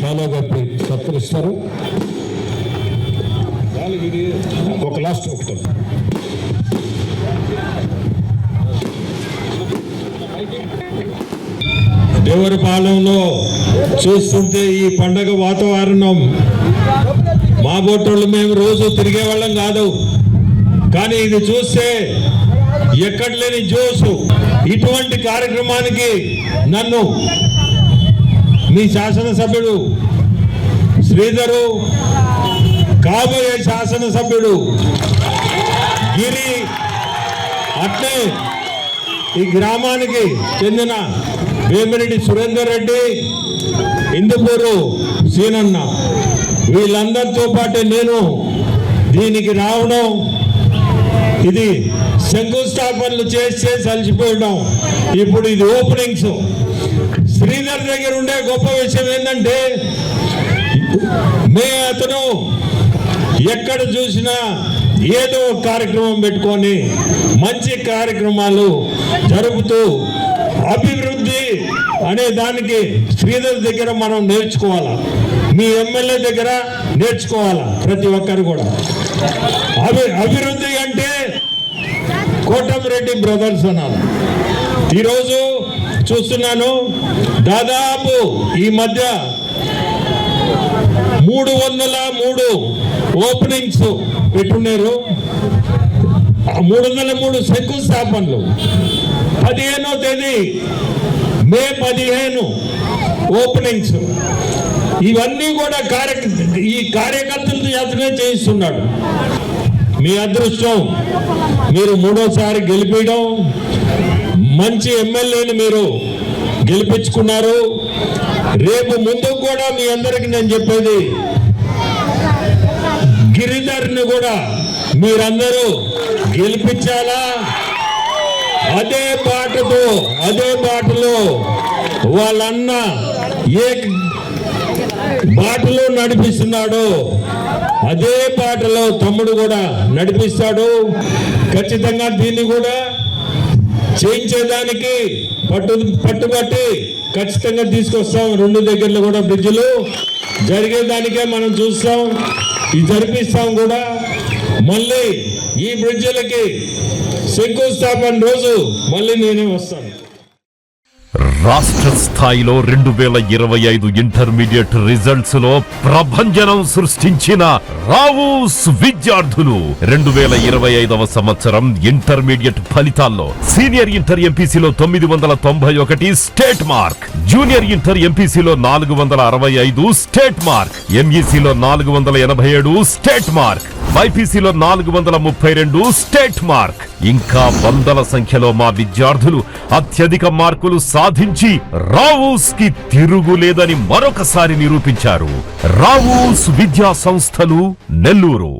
శాలువా కప్పి సత్కరిస్తారు ఒక లాస్ట్ ఒకటి. దేవరపాలెంలో చూస్తుంటే ఈ పండగ వాతావరణం. మా బొట్టోళ్ళు మేము రోజు తిరిగే వాళ్ళం కాదు. కానీ ఇది చూస్తే ఎక్కడ లేని జోసు. ఇటువంటి కార్యక్రమానికి నన్ను మీ శాసనసభ్యుడు శ్రీధరు కాబోయే శాసనసభ్యుడు గిరి అట్లే ఈ గ్రామానికి చెందిన వేమిరెడ్డి సురేందర్ రెడ్డి ఇందుపూరు సీనన్న. వీళ్ళందరితో పాటు నేను దీనికి రావడం ఇది శంకుస్థాపనలు చేసి చేసి అలసిపోయడం ఇప్పుడు ఇది ఓపెనింగ్స్. శ్రీధర్ దగ్గర ఉండే గొప్ప విషయం ఏంటంటే మే అతను ఎక్కడ చూసినా ఏదో ఒక కార్యక్రమం పెట్టుకొని మంచి కార్యక్రమాలు జరుపుతూ అభివృద్ధి అనే దానికి శ్రీధర్ దగ్గర మనం నేర్చుకోవాలా? మీ ఎమ్మెల్యే దగ్గర నేర్చుకోవాలా ప్రతి ఒక్కరు కూడా? అభి అభివృద్ధి అంటే కోటమిరెడ్డి బ్రదర్స్ అన్నారు. ఈరోజు చూస్తున్నాను దాదాపు ఈ మధ్య మూడు వందల మూడు ఓపెనింగ్స్ పెట్టున్నారు. ఆ మూడు వందల మూడు శంకుస్థాపనలు పదిహేనో తేదీ మే పదిహేను ఓపెనింగ్స్. ఇవన్నీ కూడా కార్య ఈ కార్యకర్తలతో చేతనే చేయిస్తున్నాడు. మీ అదృష్టం మీరు మూడోసారి గెలిపించడం మంచి ఎమ్మెల్యేని మీరు గెలిపించుకున్నారు. రేపు ముందు కూడా మీ అందరికి నేను చెప్పేది గిరిధర్ని కూడా మీరందరూ గెలిపించాలా? అదే బాటతో అదే బాటలో వాళ్ళన్న ఏ బాటలో నడిపిస్తున్నాడు అదే బాటలో తమ్ముడు కూడా నడిపిస్తాడు. ఖచ్చితంగా దీన్ని కూడా చేయించేదానికి పట్టు పట్టుబట్టి ఖచ్చితంగా తీసుకొస్తాం. రెండు దగ్గరలో కూడా బ్రిడ్జిలు. జరిగేదానికే మనం చూస్తాం. ఇది జరిపిస్తాం కూడా. మళ్ళీ ఈ బ్రిడ్జిలకి శంకుస్థాపన రోజు మళ్ళీ నేనే వస్తాను. రాష్ట్ర స్థాయిలో రెండు వేల ఇరవై ఐదు ఇంటర్మీడియట్ రిజల్ట్స్లో ప్రభంజనం సృష్టించిన రావుస్ విద్యార్థులు. రెండు వేల ఇరవై ఐదవ సంవత్సరం ఇంటర్మీడియట్ ఫలితాల్లో సీనియర్ ఇంటర్ ఎంపీసీలో తొమ్మిది వందల తొంభై ఒకటి స్టేట్ మార్క్. జూనియర్ ఇంటర్ ఎంపీసీలో నాలుగు వందల అరవై ఐదు స్టేట్ మార్క్. ఎంఈసీలో నాలుగు వందల ఎనభై ఏడు స్టేట్ మార్క్. బైపీసీలో నాలుగు వందల ముప్పై రెండు స్టేట్ మార్క్. ఇంకా వందల సంఖ్యలో మా విద్యార్థులు అత్యధిక మార్కులు సాధించి రావూస్కి తిరుగులేదని మరొకసారి నిరూపించారు రావూస్ విద్యా సంస్థలు నెల్లూరు.